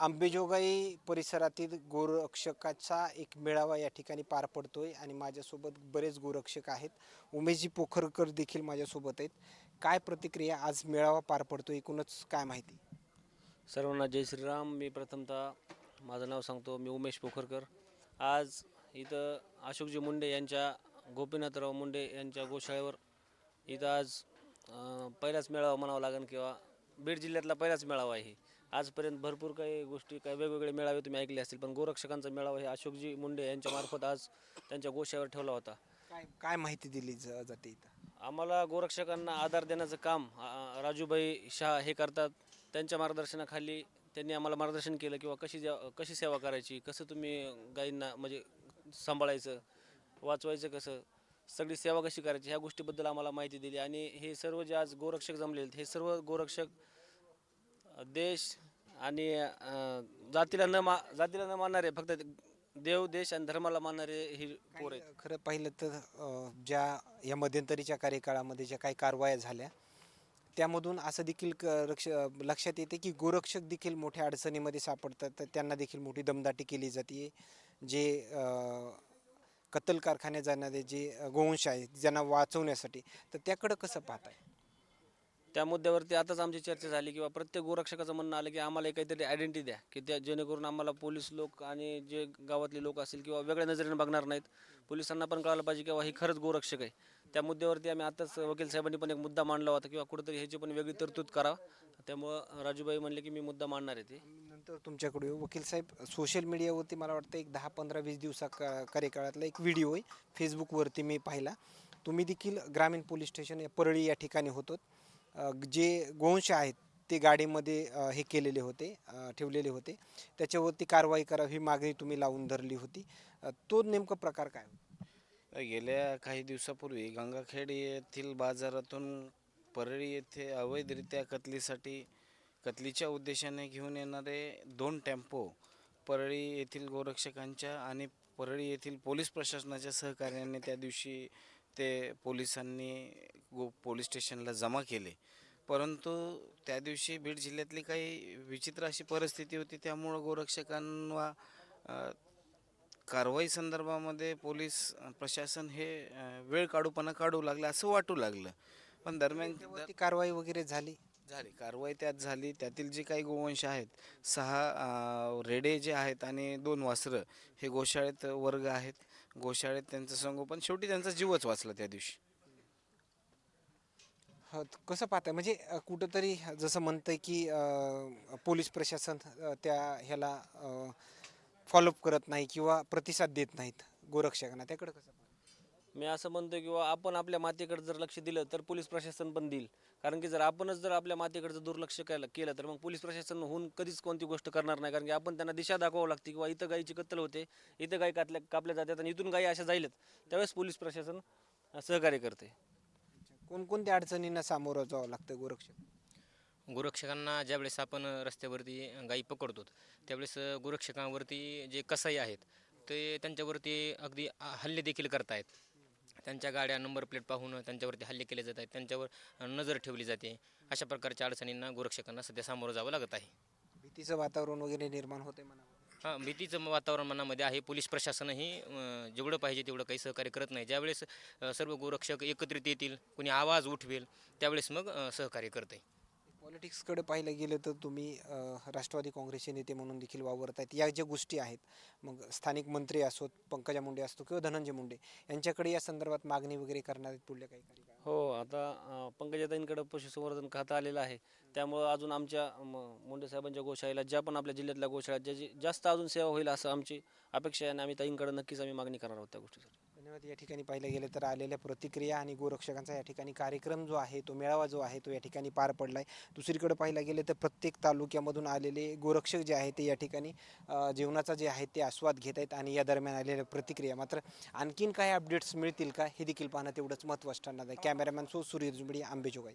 आंबेजोगाई परिसरातील गोरक्षकाचा एक मेळावा या ठिकाणी पार पडतो आहे आणि माझ्यासोबत बरेच गोरक्षक आहेत. उमेशजी पोखरकर देखील माझ्यासोबत आहेत. काय प्रतिक्रिया आज मेळावा पार पडतो एकूणच काय माहिती? सर्वांना जय श्रीराम. मी प्रथमतः माझं नाव सांगतो. मी उमेश पोखरकर. आज इथं अशोकजी मुंडे यांच्या गोपीनाथराव मुंडे यांच्या गोशाळेवर इथं आज पहिलाच मेळावा म्हणावा लागेल किंवा बीड जिल्ह्यातला पहिलाच मेळावा आहे. आजपर्यंत भरपूर काही गोष्टी काही वेगवेगळे मेळावे तुम्ही ऐकले असतील पण गोरक्षकांचा मेळावा हे अशोकजी मुंडे यांच्यामार्फत आज त्यांच्या गोशाळेवर ठेवला होता. काय काय माहिती दिली ज- जाते इथं? आम्हाला गोरक्षकांना आधार देण्याचं काम अ, राजूभाई शाह हे करतात. त्यांच्या मार्गदर्शनाखाली त्यांनी आम्हाला मार्गदर्शन केलं किंवा कशी कशी सेवा करायची कसं तुम्ही गायींना म्हणजे सांभाळायचं वाचवायचं कसं सगळी सेवा कशी करायची ह्या गोष्टीबद्दल आम्हाला माहिती दिली. आणि हे सर्व जे आज गोरक्षक जमलेले आहेत, हे सर्व गोरक्षक देश आणि जातीला न मा जातीला न मानणारे फक्त देव देश आणि धर्माला मानणारे ही पोर आहेत. खरं पाहिलं तर ज्या या मध्यंतरीच्या कार्यकाळामध्ये ज्या काही कारवाया झाल्या त्यामधून असं देखील क रक्ष लक्षात येते की गोरक्षक देखील मोठ्या अडचणीमध्ये सापडतात. तर त्यांना देखील मोठी दमदाटी केली जाते. जे कत्तल कारखान्यात जाणारे जे गोवंश आहेत ज्यांना वाचवण्यासाठी तर त्याकडं कसं पाहताय? त्या मुद्द्यावरती आताच आमची चर्चा झाली किंवा प्रत्येक गोरक्षकाचं म्हणणं आलं की आम्हाला काहीतरी आयडेंटिटी द्या की त्या जेणेकरून आम्हाला पोलीस लोक आणि जे गावातले लोक असतील किंवा वेगळ्या नजरेने बघणार नाहीत पोलिसांना पण कळायला पाहिजे किंवा ही खरंच गोरक्षक आहे. त्या मुद्द्यावरती आम्ही आताच वकील साहेबांनी पण एक मुद्दा मांडला होता किंवा कुठेतरी ह्याची पण वेगळी तरतूद करा त्यामुळं राजूबाई म्हणले की मी मुद्दा मांडणार आहे ते. नंतर तुमच्याकडे येऊ. वकील साहेब सोशल मीडियावरती मला वाटतं एक दहा पंधरा वीस दिवसा का- कार्यकाळातला एक व्हिडिओ आहे. फेसबुकवरती मी पाहिला. तुम्ही देखील ग्रामीण पोलीस स्टेशन या परळी या ठिकाणी होतो जे गोंश आहेत ते गाडीमध्ये हे केलेले होते ठेवलेले होते. त्याच्यावरती कारवाई करावी ही मागणी तुम्ही लावून धरली होती. तो नेमका प्रकार काय होता? गेल्या काही दिवसापूर्वी गंगाखेड येथील बाजारातून परळी येथे अवैधरित्या कतलीसाठी कतलीच्या उद्देशाने घेऊन येणारे दोन टेम्पो परळी येथील गोरक्षकांच्या आणि परळी येथील पोलीस प्रशासनाच्या सहकार्याने त्या दिवशी ते पोलिसांनी गो पोलीस स्टेशनला जमा केले. परंतु त्या दिवशी बीड जिल्ह्यातली काही विचित्र अशी परिस्थिती होती त्यामुळं गोरक्षकांना अ, कारवाई संदर्भामध्ये पोलीस प्रशासन हे वेळ काढूपणा काढू लागलं असं वाटू लागलं. पण दरम्यान त्यावरती कारवाई वगैरे झाली? झाली. कारवाई त्यात झाली. त्यातील जे काही गोवंश आहेत सहा रेडे जे आहेत आणि दोन वासरं हे गोशाळेत वर्ग आहेत. गोशाळेत त्यांचं संगोपन. शेवटी त्यांचा जीवच वाचला त्या दिवशी. ह, त- कसं पाहताय? म्हणजे अ, कुठंतरी जसं म्हणतंय की अ, पोलीस प्रशासन अ, त्या ह्याला फॉलोअप करत नाही किंवा प्रतिसाद देत नाहीत. गोरक्षकांना. त्याकडे कसं पाहताय? मी असं म्हणतो किंवा आपण आपल्या मातेकडे जर लक्ष दिलं तर पोलीस प्रशासन पण देईल. कारण की जर आपणच जर आपल्या मातेकडे जर दुर्लक्ष केलं केलं तर मग पोलीस प्रशासन होऊन कधीच कोणती गोष्ट करणार नाही. कारण की आपण त्यांना दिशा दाखवावं लागते किंवा इथं गायीची कत्तल होते इथं गायी कातल्या कापल्या जातात आणि इथून गायी अशा जाईलच. त्यावेळेस पोलीस प्रशासन सहकार्य करते. कोणकोणत्या अडचणींना सामोरं जावं लागतं गोरक्षक? गोरक्षकांना ज्यावेळेस आपण रस्त्यावरती गायी पकडतो त्यावेळेस गोरक्षकांवरती जे कसाई आहेत ते त्यांच्यावरती अगदी हल्ले देखील करतायत. त्यांच्या गाड्या नंबर प्लेट पाहून त्यांच्यावरती हल्ले केले जात आहेत. त्यांच्यावर नजर ठेवली जाते. अशा प्रकारच्या अडचणींना गोरक्षकांना सध्या सामोरं जावं लागत आहे. भीतीचं वातावरण वगैरे निर्माण होते म्हणा हां भीतीचं वातावरण मनामध्ये आहे. पोलीस प्रशासनही अं, जेवढं पाहिजे तेवढं काही सहकार्य करत नाही. ज्यावेळेस अं, सर्व गोरक्षक एकत्रित येतील कोणी आवाज उठवेल त्यावेळेस मग अं, सहकार्य करते पॉलिटिक्सकडे पाहिलं गेलं तर तुम्ही राष्ट्रवादी काँग्रेसचे नेते म्हणून देखील वावरत आहेत या ज्या गोष्टी आहेत मग स्थानिक मंत्री असोत पंकजा मुंडे असतो किंवा धनंजय मुंडे यांच्याकडे या संदर्भात मागणी वगैरे करणार आहेत पुढल्या काही हो आता पंकजाताईंकडे पशुसंवर्धन खातं आलेलं आहे. त्यामुळं अजून आमच्या म, मुंडे साहेबांच्या गोशाळेला ज्या पण आपल्या जिल्ह्यातल्या गोशाळा ज्याची जास्त अजून सेवा होईल असं आमची अपेक्षा आहे आणि आम्ही ताईंकडे नक्कीच आम्ही मागणी करणार आहोत त्या गोष्टीसाठी. धन्यवाद. या ठिकाणी पाहिलं गेलं तर आलेल्या प्रतिक्रिया आणि गोरक्षकांचा या ठिकाणी कार्यक्रम जो आहे तो मेळावा जो आहे तो या ठिकाणी पार पडला आहे दुसरीकडे पाहिलं गेलं तर प्रत्येक तालुक्यामधून आलेले गोरक्षक जे आहे ते या ठिकाणी जेवणाचा जे आहे ते आस्वाद घेत आहेत आणि या दरम्यान आलेल्या प्रतिक्रिया. मात्र आणखीन काय अपडेट्स मिळतील का हे देखील पाहणं तेवढंच महत्त्वाचं ठरणार आहे. कॅमेरामॅन सो सूर्य आंबेजोगाई.